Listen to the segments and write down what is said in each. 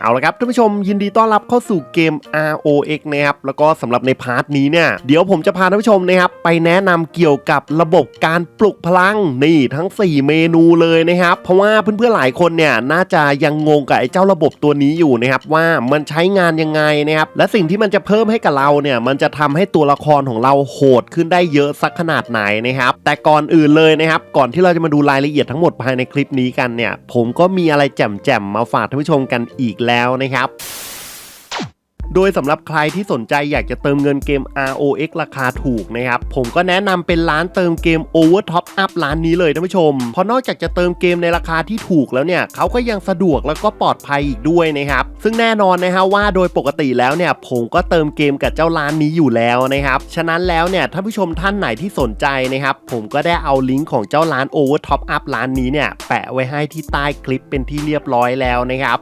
เอาละครับท่านผู้ชมยินดีต้อนรับเข้าสู่เกม ROX นะครับแล้วก็สำหรับในพาร์ทนี้เนี่ยเดี๋ยวผมจะพาท่านผู้ชมนะครับไปแนะนำเกี่ยวกับระบบการปลุกพลังนี่ทั้ง 4 เมนูเลยนะครับเพราะว่าเพื่อนๆหลายคนเนี่ยน่าจะยังงงกับไอ้เจ้าระบบตัวนี้อยู่นะครับว่ามันใช้งานยังไงนะครับและสิ่งที่มันจะเพิ่มให้กับเราเนี่ยมันจะทำให้ตัวละครของเราโหดขึ้นได้เยอะสักขนาดไหนนะครับแต่ก่อนอื่นเลยนะครับก่อนที่เราจะมาดูรายละเอียดทั้งหมดภายในคลิปนี้กันเนี่ยผมก็มีอะไรแจ่มๆมาฝากท่านผู้ชมกันอีกแล้วนะครับโดยสำหรับใครที่สนใจอยากจะเติมเงินเกม ROX ราคาถูกนะครับ ผมก็แนะนำเป็นร้านเติมเกม Over Top Up ร้านนี้เลยท่านผู้ชม เพราะนอกจากจะเติมเกมในราคาที่ถูกแล้วเนี่ยเขาก็ยังสะดวกแล้วก็ปลอดภัยอีกด้วยนะครับ ซึ่งแน่นอนนะฮะว่าโดยปกติแล้วเนี่ยผมก็เติมเกมกับเจ้าร้านนี้อยู่แล้วนะครับ ฉะนั้นแล้วเนี่ยท่านผู้ชมท่านไหนที่สนใจนะครับผมก็ได้เอาลิงก์ของเจ้าร้าน Over Top Up ร้านนี้เนี่ยแปะไว้ให้ที่ใต้คลิปเป็นที่เรียบร้อยแล้วนะครับ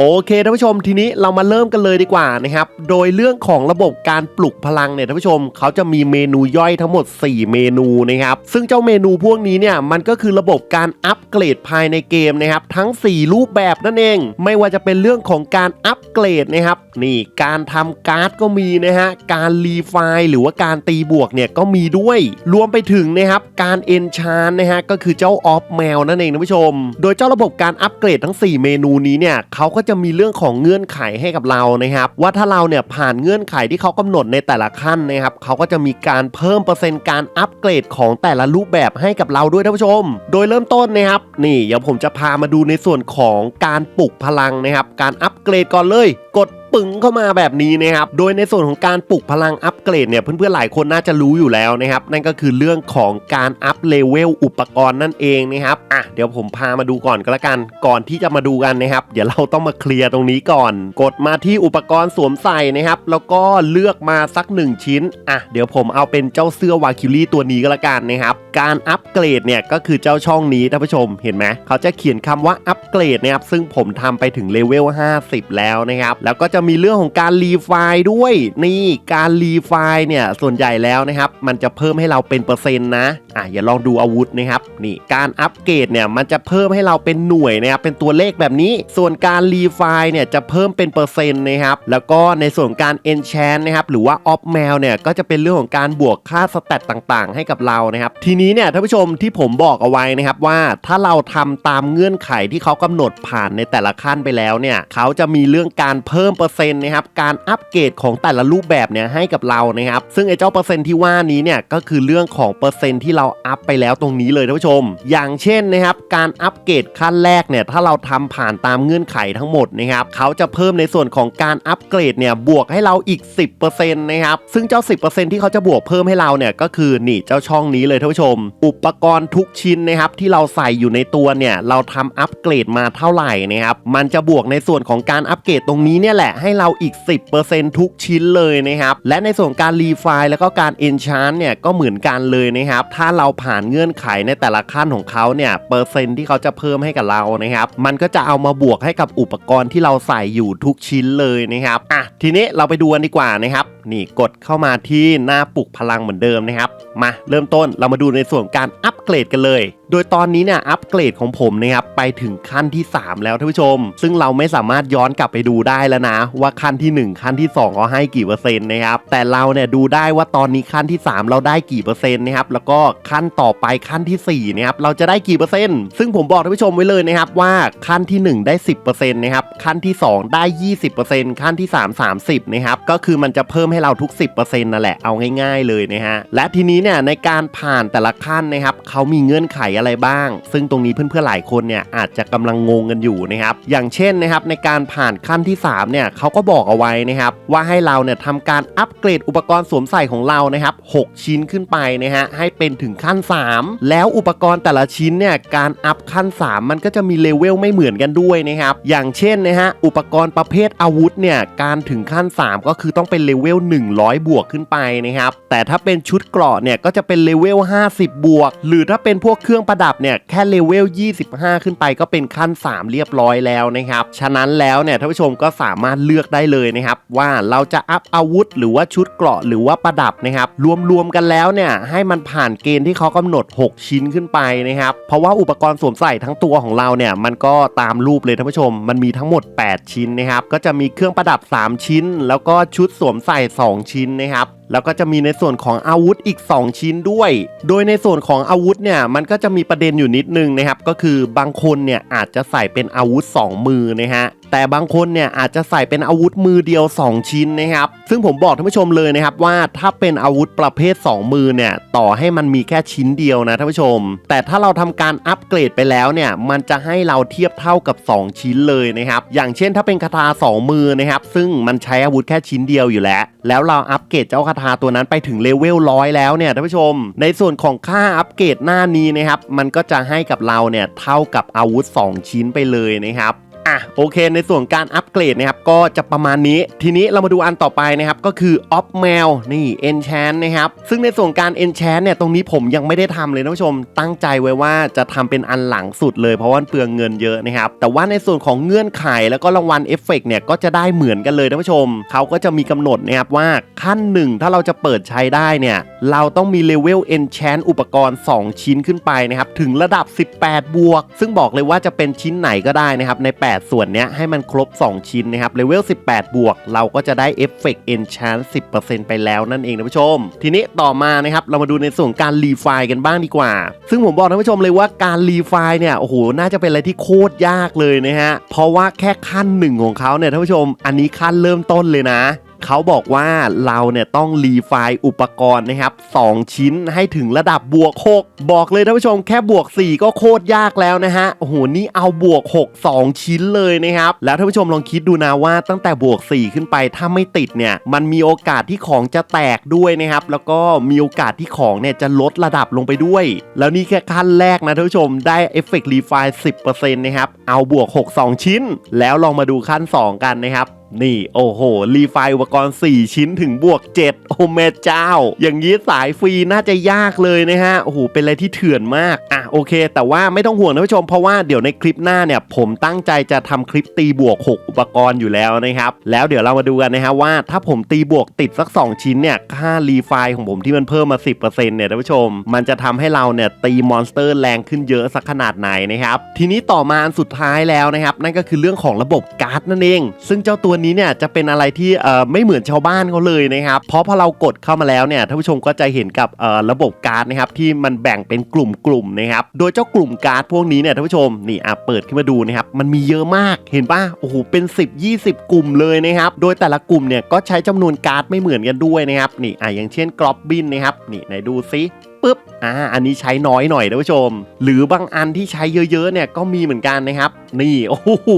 โอเคท่านผู้ชมทีนี้เรามาเริ่มกันเลยดีกว่านะครับ โดยเรื่องของระบบการปลุกพลังเนี่ยท่านผู้ชมเขาจะมีเมนูย่อยทั้งหมด 4 เมนูนะครับซึ่งเจ้าเมนูพวกนี้เนี่ยมันก็คือระบบการอัปเกรดภายในเกมนะครับทั้ง 4 รูปแบบนั่นเอง ไม่ว่าจะเป็นเรื่องของการอัปเกรดนะครับนี่การทำการ์ดก็มีนะฮะการรีไฟล์หรือว่าการตีบวกเนี่ยก็มีด้วย รวมไปถึงนะครับการเอนชานนะฮะก็คือเจ้าออฟแมวนั่นเองท่านผู้ชม โดยเจ้าระบบการอัปเกรดทั้ง 4 เมนูนี้เนี่ยเขาก็จะมีเรื่องของเงื่อนไขให้กับเรานะครับ ว่าถ้าเราเนี่ยผ่านเงื่อนไขที่เขากำหนดในแต่ละขั้นนะครับเขาก็จะมีการเพิ่มเปอร์เซ็นต์การอัปเกรดของแต่ละรูปแบบให้กับเราด้วยท่านผู้ชม โดยเริ่มต้นนะครับ นี่เดี๋ยวผมจะพามาดูในส่วนของการปลุกพลังนะครับ การอัปเกรดก่อนเลย กดปึ้งเข้ามาแบบนี้นะครับ โดยในส่วนของการปลุกพลังอัป เกรดเนี่ยเพื่อนๆหลายคนน่าจะรู้อยู่แล้วนะครับ นั่นก็คือเรื่องของการอัปเลเวลอุปกรณ์นั่นเองนะครับอะเดี๋ยวผมพามาดูก่อนก็แล้วกัน ก่อนที่จะมาดูกันนะครับ เดี๋ยวเราต้องมาเคลียร์ตรงนี้ก่อน กดมาที่อุปกรณ์สวมใส่นะครับ แล้วก็เลือกมาสัก 1 ชิ้นอะเดี๋ยวผมเอาเป็นเจ้าเสื้อวาคิลี่ตัวนี้ก็แล้วกันนะครับการอัปเกรดเนี่ยก็คือเจ้าช่องนี้ท่านผู้ชมเห็นไหมเขาจะเขียนคำว่าอัปเกรดนะครับซึ่งผมทำไปถึงเลเวล50 แล้วนะครับ แล้วก็จะมีเรื่องของการรีไฟล์ด้วยนี่การรีไฟล์เนี่ยส่วนใหญ่แล้วนะครับ มันจะเพิ่มให้เราเป็นเปอร์เซ็นต์นะอะอย่าลองดูอาวุธนะครับนี่การอัปเกรดเนี่ยมันจะเพิ่มให้เราเป็นหน่วยนะครับเป็นตัวเลขแบบนี้ ส่วนการรีไฟล์เนี่ยจะเพิ่มเป็นเปอร์เซ็นต์นะครับแล้วก็ในส่วนของการเอนแชนนะครับหรือว่าออฟแมวเนี่ยก็จะเป็นเรื่องของการบวกค่าสแตตต่างๆ ให้กับเรานะครับทีนี้เนี่ยท่านผู้ชมที่ผมบอกเอาไว้นะครับว่าถ้าเราทำตามเงื่อนไขที่เขากำหนดผ่านในแต่ละขั้นไปแล้วเนี่ยเขาจะมีเรื่องการเพิ่มเปอร์เซ็นต์นะครับการอัปเกรดของแต่ละรูปแบบเนี่ยให้กับเรานะครับ ซึ่งไอ้เจ้าเปอร์เซ็นต์ที่ว่านี้เนี่ยก็คือเรื่องของเปอร์เซ็นต์ที่เราอัพไปแล้วตรงนี้เลยท่านผู้ชม อย่างเช่นนะครับการอัปเกรดขั้นแรกเนี่ยถ้าเราทำผ่านตามเงื่อนไขทั้งหมดนะครับเขาจะเพิ่มในส่วนของการอัปเกรดเนี่ยบวกให้เราอีก 10%นะครับซึ่งเจ้า 10%ที่เขาจะบวกเพิ่มให้เราเนี่ยก็คือนี่เจ้าช่องนี้เลยท่านผู้ชม อุปกรณ์ทุกชิ้นนะครับที่เราใส่อยู่ในตัวเนี่ยเราทำอัปเกรดมาเท่าไหร่นะครับมันจะบวกในส่วนของการอัปเกรดตรงนี้เนี่ยแหละให้เราอีก 10%ทุกชิ้นเลยนะครับและในส่วนการรีไฟล์แล้วก็การเอนชานเนี่ยก็เหมือนกันเลยนะครับ ถ้าเราผ่านเงื่อนไขในแต่ละขั้นของเขาเนี่ยเปอร์เซ็นต์ที่เขาจะเพิ่มให้กับเรานะครับ มันก็จะเอามาบวกให้กับอุปกรณ์ที่เราใส่อยู่ทุกชิ้นเลยนะครับอะทีนี้เราไปดูกันดีกว่านะครับนี่กดเข้ามาที่หน้าปลุกพลังเหมือนเดิมนะครับ มาเริ่มต้นเรามาดูในส่วนการอัพ เกรดกันเลย โดยตอนนี้เนี่ยอัปเกรดของผมนะครับไปถึงขั้นที่ 3 แล้วท่านผู้ชม ซึ่งเราไม่สามารถย้อนกลับไปดูได้แล้วนะ ว่าขั้นที่ 1 ขั้นที่2เขาให้กี่เปอร์เซ็นต์นะครับแต่เราเนี่ยดูได้ว่าตอนนี้ขั้นที่ 3 เราได้กี่เปอร์เซ็นต์นะครับแล้วก็ขั้นต่อไปขั้นที่4นะครับเราจะได้กี่เปอร์เซ็นต์ซึ่งผมบอกท่านผู้ชมไว้เลยนะครับว่าขั้นที่ 1 ได้ 10%นะครับขั้นที่ 2 ได้ 20%ขั้นที่ 3 30นะครับก็คือมันจะเพิ่มให้เราทุก 10%นั่นแหละเอาง่าย ๆเลยนะฮะและทีนี้เนี่ยในการผ่านแต่ละขั้นนะครับเขามีเงื่อนไขอะไรบ้าง ซึ่งตรงนี้เพื่อนๆหลายคนเนี่ยอาจจะกำลังงงกันอยู่นะครับอย่างเช่นนะครับในการผ่านขั้นที่3เนี่ยเขาก็บอกเอาไว้นะครับว่าให้เราเนี่ยทำการอัปเกรดอุปกรณ์สวมใส่ของเรานะครับ6ชิ้นขึ้นไปนะฮะให้เป็นถึงขั้น 3 แล้วอุปกรณ์แต่ละชิ้นเนี่ยการอัพขั้น 3 มันก็จะมีเลเวลไม่เหมือนกันด้วยนะครับอย่างเช่นนะฮะอุปกรณ์ประเภทอาวุธเนี่ยการถึงขั้น 3 ก็คือต้องเป็นเลเวล100 บวกขึ้นไปนะครับแต่ถ้าเป็นชุดเกราะเนี่ยก็จะเป็นเลเวล50 บวก หรือถ้าเป็นพวกเครื่องประดับเนี่ยแค่เลเวล 25 ขึ้นไปก็เป็นขั้น 3 เรียบร้อยแล้วนะครับ ฉะนั้นแล้วเนี่ยท่านผู้ชมก็สามารถเลือกได้เลยนะครับ ว่าเราจะอัพอาวุธ หรือว่าชุดเกราะหรือว่าประดับนะครับ รวมๆกันแล้วเนี่ยให้มันผ่านเกณฑ์ที่เขากำหนด 6 ชิ้นขึ้นไปนะครับ เพราะว่าอุปกรณ์สวมใส่ทั้งตัวของเราเนี่ยมันก็ตามรูปเลยท่านผู้ชม มันมีทั้งหมด 8 ชิ้นนะครับ ก็จะมีเครื่องประดับ 3 ชิ้น แล้วก็ชุดสวมใส่ 2 ชิ้นนะครับแล้วก็จะมีในส่วนของอาวุธอีก 2 ชิ้นด้วย โดยในส่วนของอาวุธเนี่ยมันก็จะมีประเด็นอยู่นิดนึงนะครับ ก็คือบางคนเนี่ยอาจจะใส่เป็นอาวุธ 2 มือนะฮะแต่บางคนเนี่ยอาจจะใส่เป็นอาวุธมือเดียว 2 ชิ้นนะครับ ซึ่งผมบอกท่านผู้ชมเลยนะครับว่าถ้าเป็นอาวุธประเภท 2 มือเนี่ยต่อให้มันมีแค่ชิ้นเดียวนะท่านผู้ชม แต่ถ้าเราทำการอัปเกรดไปแล้วเนี่ยมันจะให้เราเทียบเท่ากับ 2 ชิ้นเลยนะครับอย่างเช่นถ้าเป็นคาถา2 มือนะครับซึ่งมันใช้อาวุธแค่ชิ้นเดียวอยู่แล้ว แล้วเราอัปเกรดเจ้าคาทาตัวนั้นไปถึงเลเวลร้อยแล้วเนี่ยท่านผู้ชม ในส่วนของค่าอัปเกรดหน้านี้นะครับ มันก็จะให้กับเราเนี่ยเท่ากับอาวุธ 2 ชิ้นไปเลยนะครับ อะโอเคในส่วนการอัปเกรดนะครับก็จะประมาณนี้ ทีนี้เรามาดูอันต่อไปนะครับก็คือ Off Mail นี่ Enchant นะครับซึ่งในส่วนการ Enchant เนี่ยตรงนี้ผมยังไม่ได้ทำเลยท่านผู้ชม ตั้งใจไว้ว่าจะทำเป็นอันหลังสุดเลยเพราะว่าเปลืองเงินเยอะนะครับแต่ว่าในส่วนของเงื่อนไขแล้วก็รางวัลเอฟเฟกเนี่ยก็จะได้เหมือนกันเลยท่านผู้ชมเขาก็จะมีกำหนดนะครับว่าขั้นหนึ่งถ้าเราจะเปิดใช้ได้เนี่ยเราต้องมีเลเวล Enchant อุปกรณ์ 2 ชิ้นขึ้นไปนะครับถึงระดับ 18 บวก ซึ่งบอกเลยว่าจะเป็นชิ้นไหนก็ได้นะครับใน 8ส่วนเนี้ยให้มันครบ 2 ชิ้นนะครับเลเวล 18 บวก เราก็จะได้เอฟเฟกต์เอนชาน10%ไปแล้วนั่นเองท่านผู้ชม ทีนี้ต่อมานะครับเรามาดูในส่วนการรีไฟล์กันบ้างดีกว่า ซึ่งผมบอกท่านผู้ชมเลยว่าการรีไฟล์เนี่ยโอ้โหน่าจะเป็นอะไรที่โคตรยากเลยนะฮะเพราะว่าแค่ขั้นหนึ่งของเขาเนี่ยท่านผู้ชม อันนี้ขั้นเริ่มต้นเลยนะ เขาบอกว่าเราเนี่ยต้องรีไฟล์อุปกรณ์นะครับ 2 ชิ้นให้ถึงระดับบวก 6 บอกเลยท่านผู้ชมแค่บวก 4 ก็โคตรยากแล้วนะฮะโอ้โหนี่เอาบวก 6 2 ชิ้นเลยนะครับ แล้วท่านผู้ชมลองคิดดูนะว่าตั้งแต่บวก 4 ขึ้นไปถ้าไม่ติดเนี่ย มันมีโอกาสที่ของจะแตกด้วยนะครับ แล้วก็มีโอกาสที่ของเนี่ยจะลดระดับลงไปด้วย แล้วนี่แค่ขั้นแรกนะท่านผู้ชมได้เอฟเฟกต์รีไฟล์10%นะครับเอาบวก 6 2 ชิ้น แล้วลองมาดูขั้น 2 กันนะครับ นี่โอ้โห รีไฟอุปกรณ์ 4 ชิ้นถึงบวก 7 โอ้แม่เจ้า อย่างนี้สายฟรีน่าจะยากเลยนะฮะโอ้โหเป็นอะไรที่เถื่อนมากอะโอเค แต่ว่าไม่ต้องห่วงนะผู้ชมเพราะว่าเดี๋ยวในคลิปหน้าเนี่ย ผมตั้งใจจะทำคลิปตีบวก 6 อุปกรณ์อยู่แล้วนะครับ แล้วเดี๋ยวเรามาดูกันนะฮะว่าถ้าผมตีบวกติดสัก 2 ชิ้นเนี่ยค่ารีไฟของผมที่มันเพิ่มมา 10%เนี่ยท่านผู้ชม มันจะทำให้เราเนี่ยตีมอนสเตอร์แรงขึ้นเยอะสักขนาดไหนนะครับทีนี้ต่อมาอันสุดท้ายแล้วนะครับนั่นก็คือเรื่องของระบบการ์ดนั่นเอง ซึ่งเจ้าตัวนี้เนี่ยจะเป็นอะไรที่เอ่อไม่เหมือนชาวบ้านเขาเลยนะครับ เพราะพอเรากดเข้ามาแล้วเนี่ยท่านผู้ชมก็จะเห็นกับเอ่อระบบการ์ดนะครับที่มันแบ่งเป็นกลุ่มๆนะครับ โดยเจ้ากลุ่มการ์ดพวกนี้เนี่ยท่านผู้ชมนี่อะเปิดขึ้นมาดูนะครับมันมีเยอะมากเห็นปะโอ้โหเป็น 10 20 กลุ่มเลยนะครับ โดยแต่ละกลุ่มเนี่ยก็ใช้จำนวนการ์ดไม่เหมือนกันด้วยนะครับนี่อะอย่างเช่นกรอบบินนะครับนี่ไหนดูซิปุ๊บอ่าอันนี้ใช้น้อยหน่อยท่านผู้ชม หรือบางอันที่ใช้เยอะๆเนี่ยก็มีเหมือนกันนะครับ นี่โอ้โห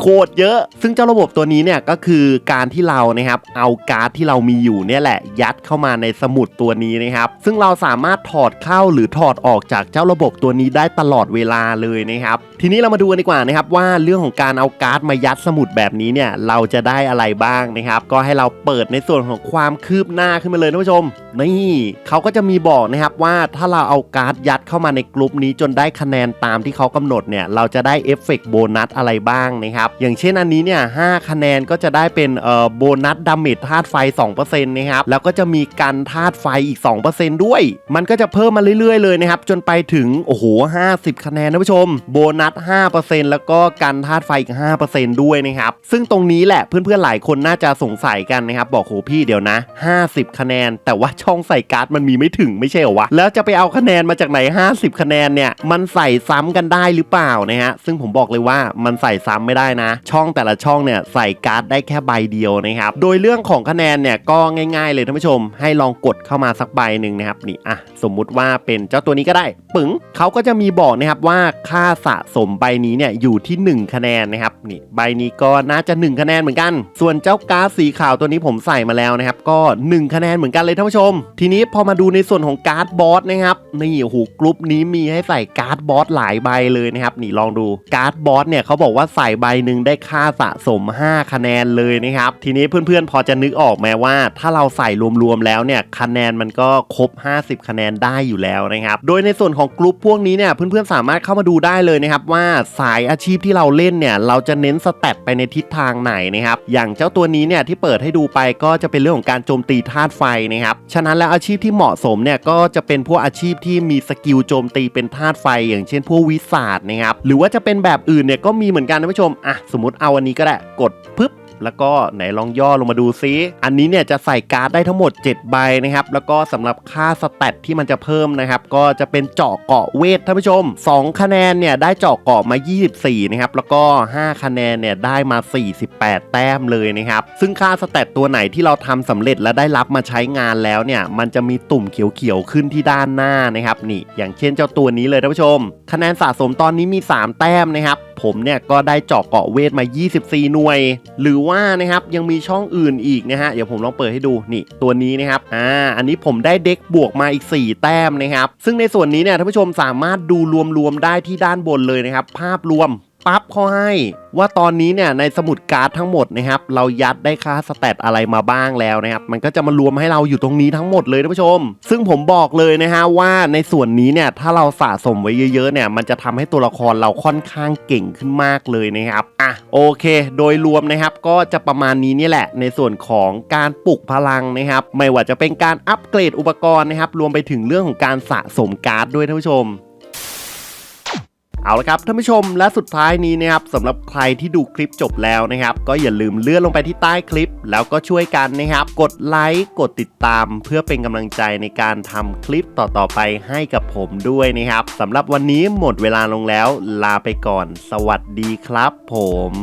โคตรเยอะ ซึ่งเจ้าระบบตัวนี้เนี่ยก็คือการที่เรานะครับเอาการ์ดที่เรามีอยู่เนี่ยแหละยัดเข้ามาในสมุดตัวนี้นะครับ ซึ่งเราสามารถถอดเข้าหรือถอดออกจากเจ้าระบบตัวนี้ได้ตลอดเวลาเลยนะครับ ทีนี้เรามาดูกันดีกว่านะครับว่าเรื่องของการเอาการ์ดมายัดสมุดแบบนี้เนี่ยเราจะได้อะไรบ้างนะครับก็ให้เราเปิดในส่วนของความคืบหน้าขึ้นมาเลยท่านผู้ชม นี่เขาก็จะมีบอกนะครับว่าถ้าเราเอาการ์ดยัดเข้ามาในกลุ่มนี้จนได้คะแนนตามที่เขากำหนดเนี่ยเราจะได้เอฟเฟกตโบนัสอะไรบ้างนะครับ อย่างเช่นอันนี้เนี่ย5คะแนนก็จะได้เป็นเอ่อโบนัสดาเมจธาตุไฟ 2%นะครับ แล้วก็จะมีกันธาตุไฟอีก 2%ด้วย มันก็จะเพิ่มมาเรื่อยๆเลยนะครับ จนไปถึง โอ้โห 50 คะแนนนะผู้ชม โบนัส 5%แล้วก็กันธาตุไฟอีก 5%ด้วยนะครับ ซึ่งตรงนี้แหละเพื่อนๆหลายคนน่าจะสงสัยกันนะครับ บอกโหพี่เดี๋ยวนะ 50 คะแนน แต่ว่าช่องใส่การ์ดมันมีไม่ถึงไม่ใช่เหรอวะ แล้วจะไปเอาคะแนนมาจากไหน 50 คะแนนเนี่ย มันใส่ซ้ำกันได้หรือเปล่านะฮะ ซึ่งผมบอกเลยว่ามันใส่ซ้ำไม่ได้นะ ช่องแต่ละช่องเนี่ยใส่การ์ดได้แค่ใบเดียวนะครับ โดยเรื่องของคะแนนเนี่ยก็ง่ายๆเลยท่านผู้ชม ให้ลองกดเข้ามาสักใบหนึ่งนะครับนี่อะสมมุติว่าเป็นเจ้าตัวนี้ก็ได้ ปึ๋งเขาก็จะมีบอกนะครับว่าค่าสะสมใบนี้เนี่ยอยู่ที่ 1 คะแนนนะครับนี่ใบนี้ก็น่าจะ 1 คะแนนเหมือนกัน ส่วนเจ้าการ์ดสีขาวตัวนี้ผมใส่มาแล้วนะครับก็ 1 คะแนนเหมือนกันเลยท่านผู้ชม ทีนี้พอมาดูในส่วนของการ์ดบอสนะครับนี่โอ้โหกรุ๊ปนี้มีให้ใส่การ์ดบอสหลายใบเลยนะครับนี่ลองดูการ์ดร์ดบอสเนี่ยเขาบอกว่าใส่ใบหนึ่งได้ค่าสะสม 5 คะแนนเลยนะครับ ทีนี้เพื่อนๆ พอจะนึกออกไหมว่า ถ้าเราใส่รวมๆแล้วเนี่ยคะแนนมันก็ครบ 50 คะแนนได้อยู่แล้วนะครับ โดยในส่วนของกลุ่มพวกนี้เนี่ยเพื่อนๆ สามารถเข้ามาดูได้เลยนะครับว่าสายอาชีพที่เราเล่นเนี่ยเราจะเน้นสแตทไปในทิศทางไหนนะครับ อย่างเจ้าตัวนี้เนี่ยที่เปิดให้ดูไปก็จะเป็นเรื่องของการโจมตีธาตุไฟนะครับ ฉะนั้นแล้วอาชีพที่เหมาะสมเนี่ยก็จะเป็นพวกอาชีพที่มีสกิลโจมตีเป็นธาตุไฟ อย่างเช่นพวกวิสาดนะครับ หรือว่าจะเป็นแบบอื่นเนี่ยก็มีเหมือนกันนะผู้ชมอะสมมติเอาอันนี้ก็ได้กดปึ๊บ แล้วก็ไหนลองย่อลงมาดูซิอันนี้เนี่ยจะใส่การ์ดได้ทั้งหมด 7 ใบนะครับ แล้วก็สำหรับค่าสแตทที่มันจะเพิ่มนะครับ ก็จะเป็นเจาะเกาะเวทท่านผู้ชม 2 คะแนนเนี่ยได้เจาะเกาะมา 24 นะครับ แล้วก็ 5 คะแนนเนี่ยได้มา 48 แต้มเลยนะครับ ซึ่งค่าสแตทตัวไหนที่เราทำสำเร็จและได้รับมาใช้งานแล้วเนี่ย มันจะมีตุ่มเขียวๆขึ้นที่ด้านหน้านะครับนี่อย่างเช่นเจ้าตัวนี้เลยท่านผู้ชม คะแนนสะสมตอนนี้มี 3 แต้มนะครับ ผมเนี่ยก็ได้เจาะเกาะเวทมา 24 หน่วย หรือว่า่านะครับยังมีช่องอื่นอีกนะฮะเดี๋ยวผมลองเปิดให้ดูนี่ตัวนี้นะครับอ่าอันนี้ผมได้เด็กบวกมาอีก 4 แต้มนะครับซึ่งในส่วนนี้เนี่ยท่านผู้ชมสามารถดูรวมๆได้ที่ด้านบนเลยนะครับภาพรวม ปั๊บเขาให้ว่าตอนนี้เนี่ยในสมุดการ์ดทั้งหมดนะครับเรายัดได้ค่าสแตทอะไรมาบ้างแล้วนะครับมันก็จะมารวมให้เราอยู่ตรงนี้ทั้งหมดเลยท่านผู้ชม ซึ่งผมบอกเลยนะฮะว่าในส่วนนี้เนี่ยถ้าเราสะสมไว้เยอะๆเนี่ยมันจะทำให้ตัวละครเราค่อนข้างเก่งขึ้นมากเลยนะครับอะโอเค โดยรวมนะครับก็จะประมาณนี้นี่แหละ ในส่วนของการปลุกพลังนะครับไม่ว่าจะเป็นการอัปเกรดอุปกรณ์นะครับรวมไปถึงเรื่องของการสะสมการ์ดด้วยท่านผู้ชม เอาละครับท่านผู้ชมและสุดท้ายนี้นะครับสำหรับใครที่ดูคลิปจบแล้วนะครับ ก็อย่าลืมเลื่อนลงไปที่ใต้คลิป แล้วก็ช่วยกันนะครับ กดไลค์กดติดตาม เพื่อเป็นกำลังใจในการทำคลิปต่อๆไปให้กับผมด้วยนะครับสำหรับวันนี้หมดเวลาลงแล้ว ลาไปก่อน สวัสดีครับผม